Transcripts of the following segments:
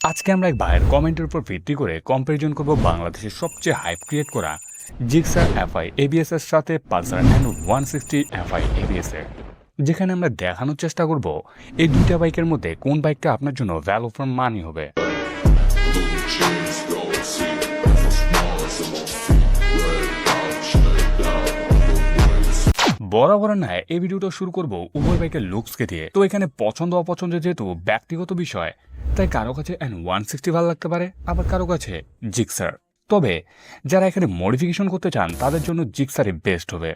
আজকে আমরা এক ভাইয়ের কমেন্টের উপর ভিত্তি করে কম্পারিজন করব বাংলাদেশের সবচেয়ে হাইপ ক্রিয়েট করা জিক্সার এফআই এবিএস এর সাথে Pulsar N one sixty FI ABS এর। যেখানে আমরা দেখানোর চেষ্টা করব এই দুইটা বাইকের মধ্যে কোন বাইকটা আপনার জন্য ভ্যালু ফর মানি হবে। বরাবর নয় এই ভিডিওটা শুরু করব উভয় বাইকের লুকসকে দিয়ে। তো এখানে পছন্দ অপছন্দ যেহেতু ব্যক্তিগত বিষয় তাই কারও কাছে এন ওয়ান সিক্সটি ভালো লাগতে পারে, আবার কারও কাছে জিক্সার তবে, যারা এখানে মডিফিকেশন করতে চান, তাদের জন্য জিক্সারই বেস্ট হবে।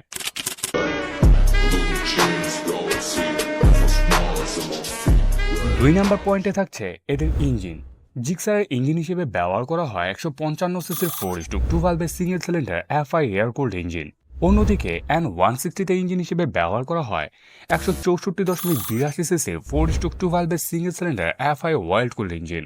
দুই নাম্বার পয়েন্টে থাকছে এদের ইঞ্জিন জিক্সারের ইঞ্জিন হিসেবে ব্যবহার করা হয় একশো পঞ্চান্ন সিসির four two two ভালভের single cylinder FI air cooled engine অন্যদিকে এন ওয়ান সিক্সটিতে ইঞ্জিন হিসেবে ব্যবহার করা হয়। একশো চৌষট্টি দশমিক বিরাশি CC four two two ভালভের single cylinder F I oil cooled engine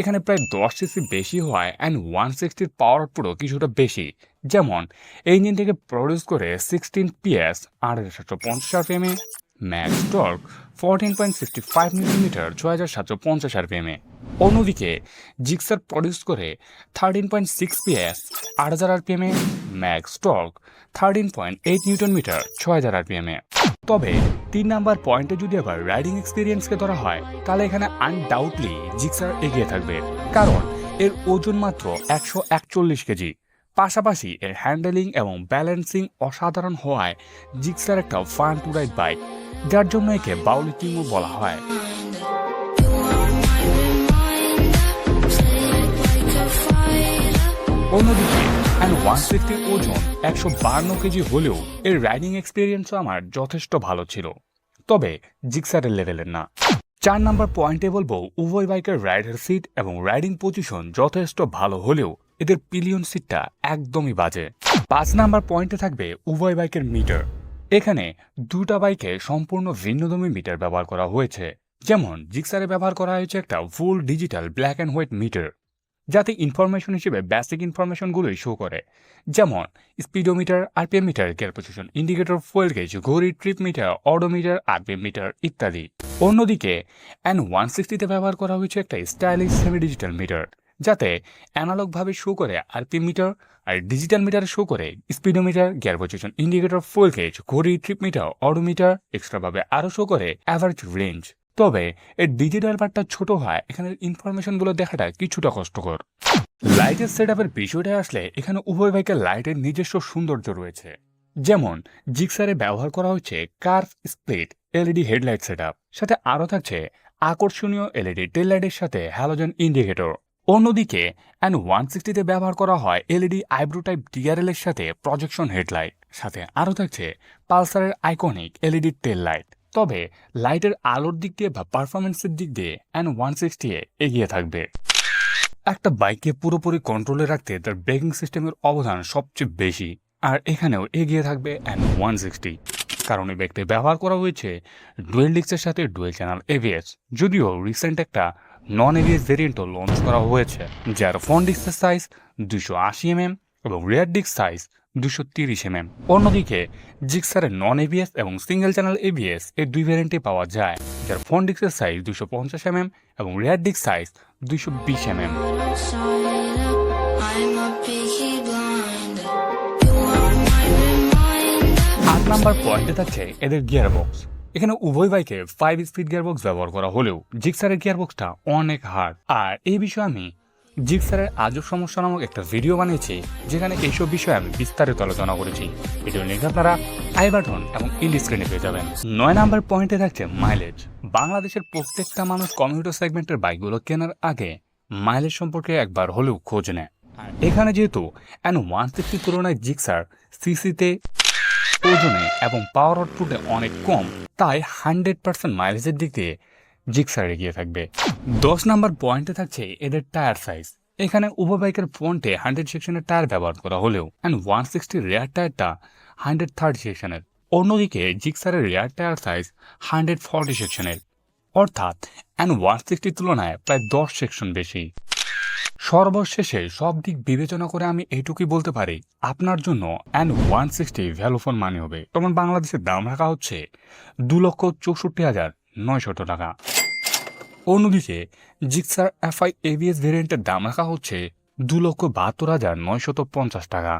এখানে প্রায় দশ সিসি বেশি হয় অ্যান্ড ওয়ান সিক্সটির পাওয়ার আউটপুটও কিছুটা বেশি। যেমন এই ইঞ্জিন থেকে প্রডিউস করে সিক্সটিন পিএস আট হাজার সাতশো পঞ্চাশ আর আরপিএমে max torque fourteen point sixty five millimeter ছয় হাজার সাতশো পঞ্চাশ আর আরপিএমে অন্যদিকে জিক্সার প্রডিউস করে থার্টিন পয়েন্ট সিক্স পিএস আট হাজার আর আরপিএমে max torque thirteen point eight newton meter ছয় হাজার আরপিএমে তবে তিন নাম্বার পয়েন্টে যদি আবার রাইডিং এক্সপিরিয়েন্সকে ধরা হয়, তাহলে এখানে আনডাউটলি জিক্সার এগিয়ে থাকবে। কারণ এর ওজন মাত্র একশো একচল্লিশ কেজি। পাশাপাশি এর হ্যান্ডেলিং এবং ব্যালেন্সিং অসাধারণ হওয়ায় জিক্সার একটা ফান টু রাইড বাইক যার জন্য একে বাউলি কিংও বলা হয়। অন্যদিকে অ্যান্ড ওয়ান সিক্সটির ওজন একশো বান্ন কেজি হলেও এর রাইডিং এক্সপিরিয়েন্সও আমার যথেষ্ট ভালো ছিল। তবে জিক্সারের লেভেলের না। চার নাম্বার পয়েন্টে বলব, উভয় বাইকের রাইডার সিট এবং রাইডিং পজিশন যথেষ্ট ভালো হলেও এদের পিলিয়ন সিটটা একদমই বাজে। পাঁচ নাম্বার পয়েন্টে থাকবে উভয় বাইকের মিটার এখানে দুটা বাইকে সম্পূর্ণ ভিন্নধর্মী মিটার ব্যবহার করা হয়েছে। যেমন, জিক্সারে ব্যবহার করা হয়েছে একটা full digital black and white meter যাতে ইনফরমেশন হিসেবে বেসিক ইনফরমেশনগুলোই শো করে। যেমন speedometer RPM meter gear position indicator fuel gauge ঘড়ি trip meter odometer RPM meter ইত্যাদি। অন্যদিকে এন ওয়ান সিক্সটিতে ব্যবহার করা হয়েছে একটা স্টাইলিশ সেমি ডিজিটাল মিটার যাতে অ্যানালগভাবে শো করে আরপিএম মিটার আর ডিজিটাল মিটার শো করে speedometer gear position indicator fuel gauge ঘড়ি ট্রিপ মিটার অডোমিটার এক্সট্রাভাবে আরও শো করে অ্যাভারেজ রেঞ্জ তবে এর ডিজিটাল পার্টটা ছোট হয় এখানের ইনফরমেশনগুলো দেখাটা কিছুটা কষ্টকর। লাইটের সেট আপের বিষয়টা আসলে এখানে উভয় বাইকের লাইটের নিজস্ব সৌন্দর্য রয়েছে। যেমন জিক্সারে ব্যবহার করা হচ্ছে curve split LED headlight set সাথে আরও থাকছে আকর্ষণীয় এলইডি টেল লাইটের সাথে হ্যালোজেন ইন্ডিকেটর অন্যদিকে অ্যান ওয়ান সিক্সটিতে ব্যবহার করা হয় এলইডি আইব্রো টাইপ ডিআরএল এর সাথে প্রজেকশন হেডলাইট সাথে আরও থাকছে পালসারের আইকনিক এলইডি টেল লাইট তবে লাইটের আলোর দিক দিয়ে বা পারফরমেন্সের দিক দিয়ে অ্যান ওয়ান সিক্সটি এগিয়ে থাকবে। একটা বাইককে পুরোপুরি কন্ট্রোলে রাখতে তার ব্রেকিং সিস্টেমের অবদান সবচেয়ে বেশি। আর এখানেও এগিয়ে থাকবে অ্যান ওয়ান সিক্সটি কারণ এই ব্যাগটি ব্যবহার করা হয়েছে ডুয়েল ডিক্সের সাথে ডুয়েল চ্যানেল এভিএস যদিও রিসেন্ট একটা নন এভিএস ভেরিয়েন্টও লঞ্চ করা হয়েছে, যার ফ্রন্ট ডিস্কের সাইজ দুশো আশি এমএম এবং রিয়ার ডিস্ক সাইজ দুশো তিরিশ এমএম অন্যদিকে জিক্সারের নন এবিএস এবং সিঙ্গেল চ্যানেল এবিএস এই দুই ভ্যারিয়েন্টে পাওয়া যায়, যার ফ্রন্ট ডিস্কের সাইজ দুশো পঞ্চাশ এমএম এবং রিয়ার ডিস্ক সাইজ দুশো বিশ এমএম. আট নাম্বার পয়েন্টে থাকছে এদের গিয়ার বক্স এখানে উভয় বাইকে ফাইভ স্পিড গিয়ার বক্স ব্যবহার করা হলেও জিক্সারের গিয়ার বক্সটা অনেক হার্ড আর এই বিষয়ে আমি জিক্সারের আজব সমস্যা নামক একটা ভিডিও বানিয়েছি, যেখানে এইসব বিষয়ে আমি বিস্তারিত আলোচনা করেছি। ভিডিও লিঙ্ক আপনারা আই বাটন এবং ইন্ডি স্ক্রিনে পেয়ে যাবেন। নয় নাম্বার পয়েন্টে থাকছে মাইলেজ। বাংলাদেশের প্রত্যেকটা মানুষ কমিউটার সেগমেন্টের বাইকগুলো কেনার আগে মাইলেজ সম্পর্কে একবার হলেও খোঁজ নেয়। এখানে যেহেতু এন ওয়ান সিক্সটির তুলনায় জিক্সার সিসিতে ওজনে এবং পাওয়ার আউটপুটে অনেক কম, তাই হান্ড্রেড পার্সেন্ট মাইলেজের দিক দিয়ে জিক্সার এগিয়ে থাকবে। দশ নাম্বার পয়েন্টে থাকছে এদের টায়ার সাইজ। এখানে উভয় বাইকের ফ্রন্টে হান্ড্রেড সেকশনের টায়ার ব্যবহার করা হলেও অ্যান্ড ওয়ান সিক্সটির রেয়ার টায়ারটা হান্ড্রেড থার্টি সেকশনের। অন্যদিকে জিক্সারের rear tyre size hundred forty সেকশনের। অর্থাৎ অ্যান্ড ওয়ান সিক্সটির তুলনায় প্রায় দশ সেকশন বেশি। সর্বশেষে সব দিক বিবেচনা করে আমি এইটুকুই বলতে পারি, আপনার জন্য N one sixty value for money হবে। তখন বাংলাদেশের দাম রাখা হচ্ছে দু লক্ষ চৌষট্টি হাজার নয়শত টাকা। অন্যদিকে, জিক্সার এফআই এভিএস ভেরিয়েন্টের দাম রাখা হচ্ছে দু লক্ষ বাহাত্তর হাজার নয়শত পঞ্চাশ টাকা।